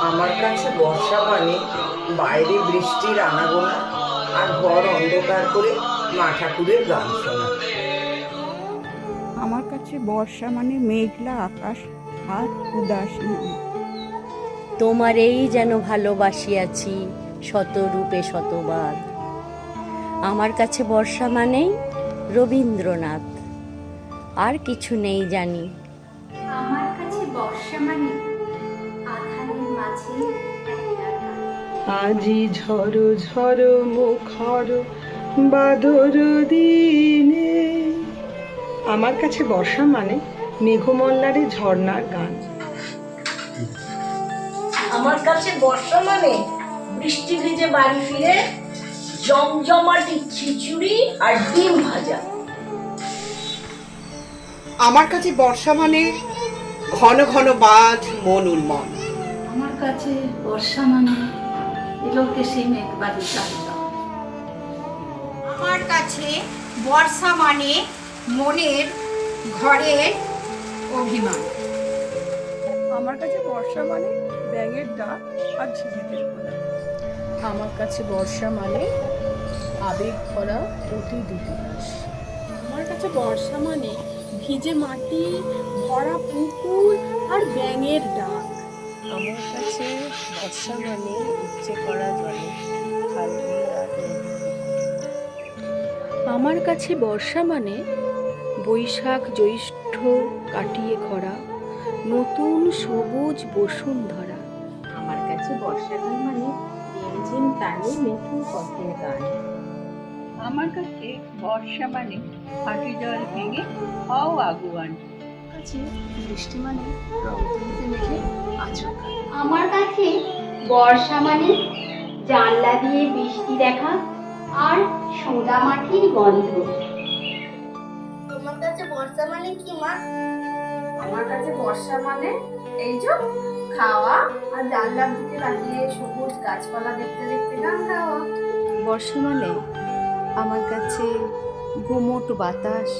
আমার কাছে বর্ষা মানে বাইরে বৃষ্টির আনাগোনা আর ঘর অন্ধকার করে মা ঠাকুরের গান শোনা। আমার কাছে বর্ষা মানে মেঘলা আকাশ আর উদাসীন তোমারেই যেন ভালোবাসি ভালোবাসিয়াছি শতরূপে শতবার। আমার কাছে বর্ষা মানেই রবীন্দ্রনাথ। আর কিছু নেই জানি। আমার কাছে বর্ষা মানে মাঝে আজি ঝড়ো ঝড়ো মুখর বাদর দিনে। আমার কাছে বর্ষা মানে মেঘমল্লারে ঝর্ণার গান। আমার কাছে বর্ষা মানে বৃষ্টি ভিজে বাড়ি ফিরে জমজমাটি খিচুড়ি আর ডিম ভাজা। আমার কাছে বর্ষা মানে ঘন ঘন বাদ মন উন্মন কাছে বর্ষা মানে এলোকে সেই মেঘবাড়ি চাহিদা। আমার কাছে বর্ষা মানে মনের ঘরের অভিমান। আমার কাছে বর্ষা মানে ব্যাঙের ডাক আর ঝিঝিদের খোলা আমার কাছে বর্ষা মানে আবেগ ভরা অতি ইতিহাস আমার কাছে বর্ষা মানে ভিজে মাটি ভরা পুকুর আর ব্যাঙের ডাক। আমার কাছে বর্ষা মানে ইচ্ছে করা জলে খাল। আমার কাছে বর্ষা মানে বৈশাখ জ্যৈষ্ঠ কাটিয়ে খরা নতুন সবুজ বসুন্ধরা আমার কাছে বর্ষাকাল মানে রিমঝিম তালে মেঠু পথের গান। আমার কাছে বর্ষা মানে হাঁটু জল ভেঙে হও আগুয়ান। কাছে বৃষ্টি মানে রং মেঘে আচমকা আমার কাছে বর্ষা মানে জানলা দিয়ে বৃষ্টি দেখা আর সোদা মাটির গন্ধ। তোমার কাছে বর্ষা মানে কি মা? আমার কাছে বর্ষা মানে এই যে খাওয়া আর জানলার দিকে তাকিয়ে সবুজ গাছপালা দেখতে দেখতে গান গাওয়া। বর্ষা মানে আমার কাছে গুমোট বাতাস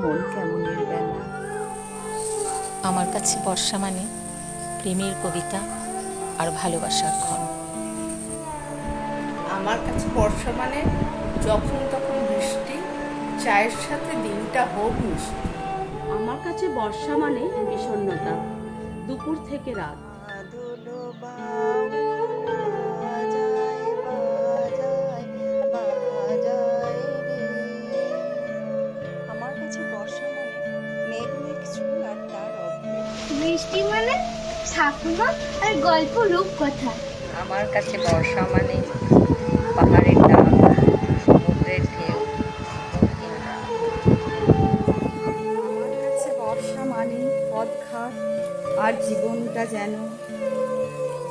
মন কেমনের বেলা আমার কাছে বর্ষা মানে প্রেমের কবিতা আর ভালোবাসার ক্ষণ আমার কাছে বর্ষা মানে যখন তখন বৃষ্টি চায়ের সাথে দিনটা হোক মিষ্টি। আমার কাছে বর্ষা মানে বিষণ্ণতা দুপুর থেকে রাত। বৃষ্টি মানে ঠাকুমা আর গল্প রূপকথা আমার কাছে বর্ষা মানে পাহাড়ের ডাক সমুদ্রের ঢেউ রঙিন রাত। আমার কাছে বর্ষা মানে পথঘাট আর জীবনটা যেন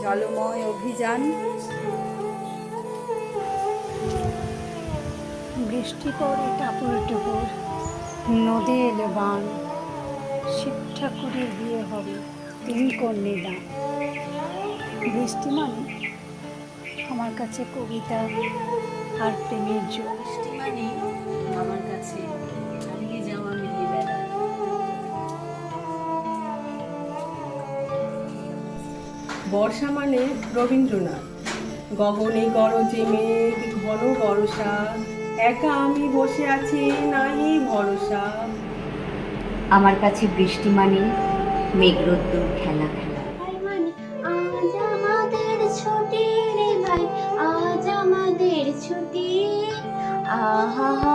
জলময় অভিযান। বৃষ্টি পড়ে টাপুর টুপুর নদী এলো বান। শিব ঠাকুরের বিয়ে হবে। তিন দান বৃষ্টি মানে? আমার কাছে কবিতা আর প্রেমের জোর। মানে আমার কাছে যাওয়া বর্ষা মানে রবীন্দ্রনাথ। গগনে গরজে মেঘ ঘন বরষা। একা আমি বসে আছি, নাই ভরসা। আমার কাছে বৃষ্টি মানে মেঘরোদ্দুর খেলা। খেলা আজ আমাদের ছুটি রে ভাই ছুটি। আহা